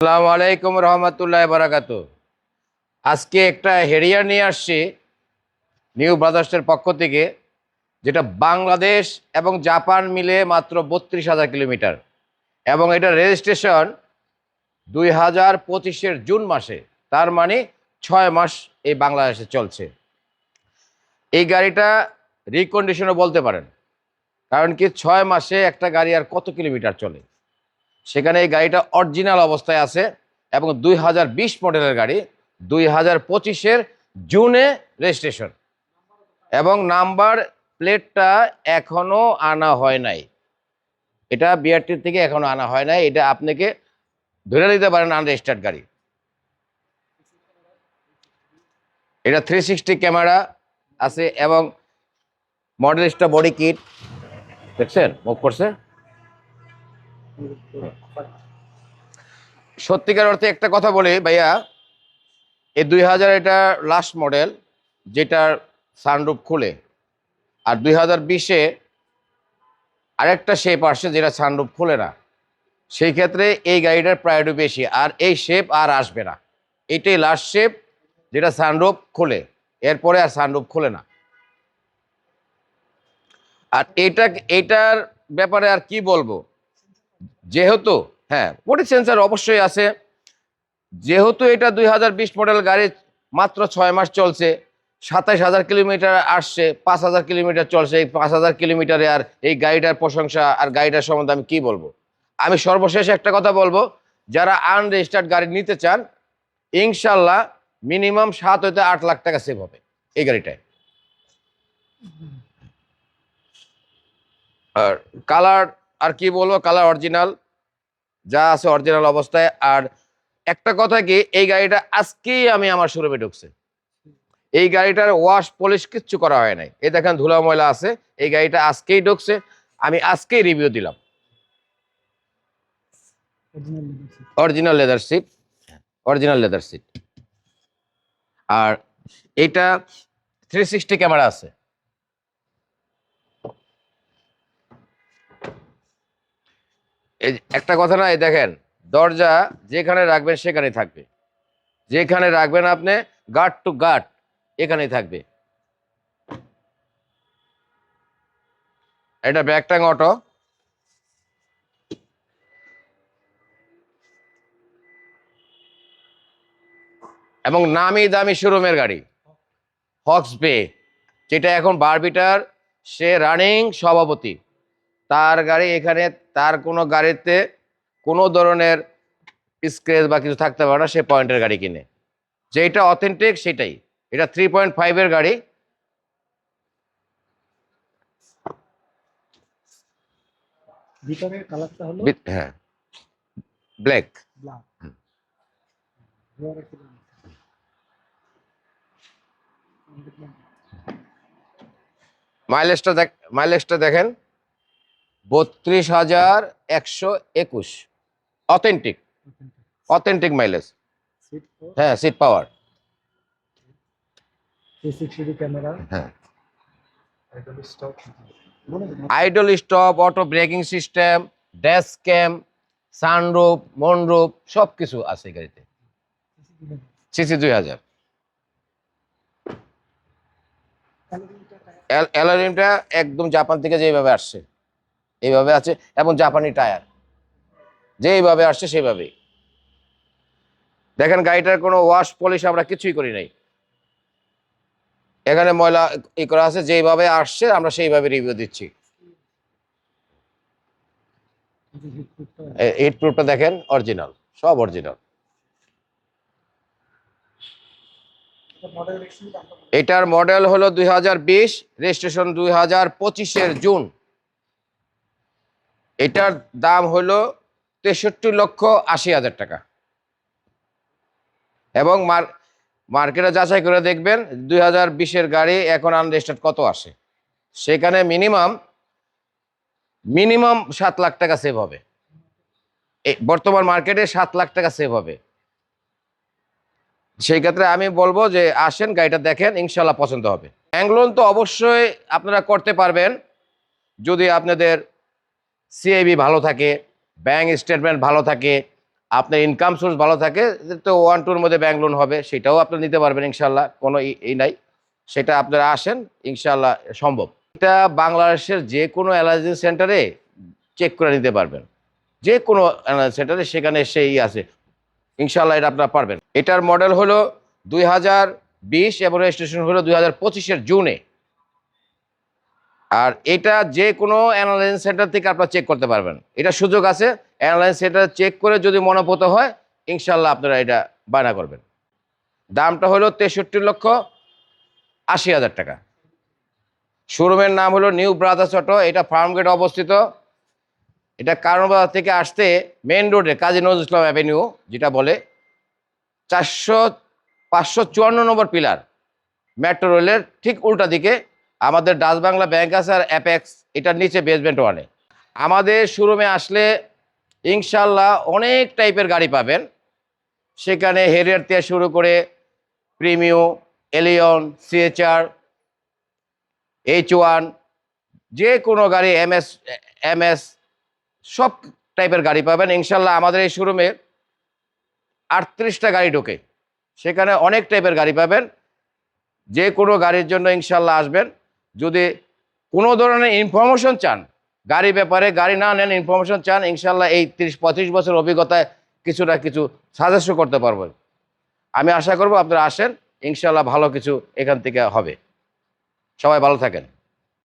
আসসালামু আলাইকুম রহমতুল্লাহ বারাকাতু আজকে একটা হেরিয়ার নিয়ে আসছি নিউ ব্রাদার্সের পক্ষ থেকে, যেটা বাংলাদেশ এবং জাপান মিলে মাত্র বত্রিশ হাজার কিলোমিটার। এবং এটা রেজিস্ট্রেশন দুই হাজার পঁচিশের জুন মাসে, তার মানে ছয় মাস এই বাংলাদেশে চলছে। এই গাড়িটা রিকন্ডিশনও বলতে পারেন, কারণ কি ছয় মাসে একটা গাড়ি আর কত কিলোমিটার চলে? সেখানে এই গাড়িটা অরিজিনাল অবস্থায় আছে এবং দুই হাজার বিশ মডেলের গাড়ি, দুই হাজার পঁচিশের জুনে রেজিস্ট্রেশন। এবং নাম্বার প্লেটটা এখনও আনা হয় নাই। এটা বিআরটি থেকে এখনও আনা হয় নাই। এটা আপনাকে ধরে নিতে পারেন আনরেজিস্টার্ড গাড়ি। এটা থ্রি সিক্সটি ক্যামেরা আছে এবং মডেলিস্টা বডি কিট দেখছেন? মুভ করছে? সত্যিকার অর্থে একটা কথা বলি, ভাইয়া। এই দুই হাজার এটা লাস্ট মডেল যেটার সানরুফ খুলে। আর দুই হাজার বিশে আরেকটা শেপ আসছে যেটা সানরুফ খুলে না। সেই ক্ষেত্রে এই গাড়িটার প্রায়োরিটি বেশি, আর এই শেপ আর আসবে না। এটাই লাস্ট শেপ যেটা সানরুফ খোলে। এরপরে আর সানরুফ খোলে না। আর এটা, এটার ব্যাপারে আর কি বলব? যেহেতু হ্যাঁ বডি সেন্সার অবশ্যই আছে। যেহেতু এটা দুই হাজার বিশ মডেল গাড়ি, মাত্র ছয় মাস চলছে সাতাইশ হাজার কিলোমিটার আসছে, পাঁচ হাজার কিলোমিটার চলছে, এই পাঁচ হাজার কিলোমিটারে আর এই গাড়িটার প্রশংসা আর গাড়িটার সম্বন্ধে আমি কি বলব? আমি সর্বশেষ একটা কথা বলব, যারা আনরেজিস্টার্ড গাড়ি নিতে চান ইনশাল্লাহ মিনিমাম সাত হইতে আট লাখ টাকা সেভ হবে এই গাড়িটায়। আর কালার আর কি বলব কালার অরিজিনাল যা আছে অরিজিনাল অবস্থায়। আর একটা কথা কি এই গাড়িটা আজকেই আমি আমার শোরুমে ঢুকছে। এই গাড়িটার ওয়াশ পলিশ কিচ্ছু করা হয় নাই। এই দেখেন ধুলা ময়লা আছে এই গাড়িটা আজকেই ঢুকছে আমি আজকেই রিভিউ দিলাম। Original leather seat original leather seat আর এটা থ্রি সিক্সটি ক্যামেরা আছে। এই একটা কথা না, এই দেখেন, দরজা যেখানে রাখবেন সেখানেই থাকবে। যেখানে রাখবেন আপনি গার্ড টু গার্ড এখানেই থাকবে। এটা ব্যাকটাং অটো। এবং নামি দামি শোরুমের গাড়ি। হক্স বে যেটা এখন বারবিটার সে রানিং সভাপতি। তার গাড়ি এখানে তার কোনো গাড়িতে কোনো ধরনের স্ক্রেচ বা কিছু থাকতে পারে না সে পয়েন্টের গাড়ি কিনে। যেটা অথেন্টিক সেটাই। এটা থ্রি পয়েন্ট ফাইভের গাড়ি। ভিতরের কালারটা হলো হ্যাঁ। ব্ল্যাক ব্ল্যাক মাইলেজটা দেখ মাইলেজটা দেখেন। বত্রিশ হাজার একশো একুশ। অথেন্টিক অথেন্টিক মাইলেজ হ্যাঁ সিট পাওয়ার হ্যাঁ। Idle stop auto braking system dash cam sunroof moonroof সব কিছু আছে গাড়িতে। সিসি দুই হাজার অ্যালোরিমটা একদম জাপান থেকে যেভাবে আসছে। এইভাবে আছে, এবং জাপানি টায়ার। যেইভাবে আসছে সেইভাবেই। দেখেন গাড়িটার কোনো ওয়াশ পলিশ আমরা কিছুই করি নাই। এখানে ময়লা ই করা আছে, যেইভাবে আসছে আমরা সেইভাবে রিভিউ দিচ্ছি। এইট প্রুফটা দেখেন অরিজিনাল সব অরিজিনাল এটার মডেল হলো দুই হাজার বিশ রেজিস্ট্রেশন দুই হাজার জুন। এটার দাম হলো তেষট্টি লক্ষ আশি হাজার টাকা। এবং মার, মার্কেটে যাচাই করে দেখবেন দুই হাজার বিশের গাড়ি এখন আনরেজিস্টার্ড কত আসে। সেখানে মিনিমাম মিনিমাম সাত লাখ টাকা সেভ হবে। বর্তমান মার্কেটে সাত লাখ টাকা সেভ হবে। সেই ক্ষেত্রে আমি বলব যে আসেন, গাড়িটা দেখেন ইনশাল্লাহ পছন্দ হবে। ব্যাংক লোন তো অবশ্যই আপনারা করতে পারবেন। যদি আপনাদের সিআইবি ভালো থাকে ব্যাঙ্ক স্টেটমেন্ট ভালো থাকে, আপনার ইনকাম সোর্স ভালো থাকে, তো ওয়ান টুর মধ্যে ব্যাঙ্ক লোন হবে, সেটাও আপনি নিতে পারবেন ইনশাল্লাহ, কোনো ই- ই নাই। সেটা আপনারা আসেন, ইনশাল্লাহ সম্ভব। এটা বাংলাদেশের যে কোনো অ্যালার্জি সেন্টারে চেক করে নিতে পারবেন। যে কোনো অ্যালার্জি সেন্টারে সেখানে সেই আছে। ইনশাল্লাহ এটা আপনারা পারবেন। এটার মডেল হলো দুই হাজার বিশ এবং রেজিস্ট্রেশন হলো দুই হাজার পঁচিশের জুনে। আর এটা যে কোনো অ্যানালাইন সেন্টার থেকে আপনারা চেক করতে পারবেন। এটা সুযোগ আছে অ্যানালাইন সেন্টার চেক করে যদি মনোপত হয় ইনশাল্লাহ আপনারা এটা বায়না করবেন। দামটা হলো তেষট্টি লক্ষ আশি হাজার টাকা। শোরুমের নাম হলো নিউ ব্রাদার্স অটো, এটা ফার্মগেট অবস্থিত। এটা কারণবাজার থেকে আসতে মেন রোডে কাজী নজরুল ইসলাম অ্যাভিনিউ, যেটা বলে চারশো পাঁচশো চুয়ান্ন নম্বর পিলার, মেট্রো রেলের ঠিক উল্টা দিকে আমাদের ডাচ বাংলা ব্যাংক আছে আর অ্যাপেক্স এটার নিচে বেসমেন্ট ওয়ানে আমাদের শোরুমে আসলে ইনশাল্লাহ অনেক টাইপের গাড়ি পাবেন। সেখানে হেরিয়ার থেকে শুরু করে Premio Allion CHR H one যে কোনো গাড়ি এম এস এম এস সব টাইপের গাড়ি পাবেন। ইনশাল্লাহ আমাদের এই শোরুমে আটত্রিশটা গাড়ি ঢোকে। সেখানে অনেক টাইপের গাড়ি পাবেন। যে কোনো গাড়ির জন্য ইনশাল্লাহ আসবেন। যদি কোনো ধরনের ইনফরমেশন চান, গাড়ি ব্যাপারে গাড়ি না নেন ইনফরমেশন চান ইনশাল্লাহ এই তিরিশ, পঁয়ত্রিশ বছর অভিজ্ঞতায় কিছু না কিছু সাজেস্ট করতে পারব। আমি আশা করব আপনারা আসেন ইনশাল্লাহ ভালো কিছু এখান থেকে হবে। সবাই ভালো থাকেন।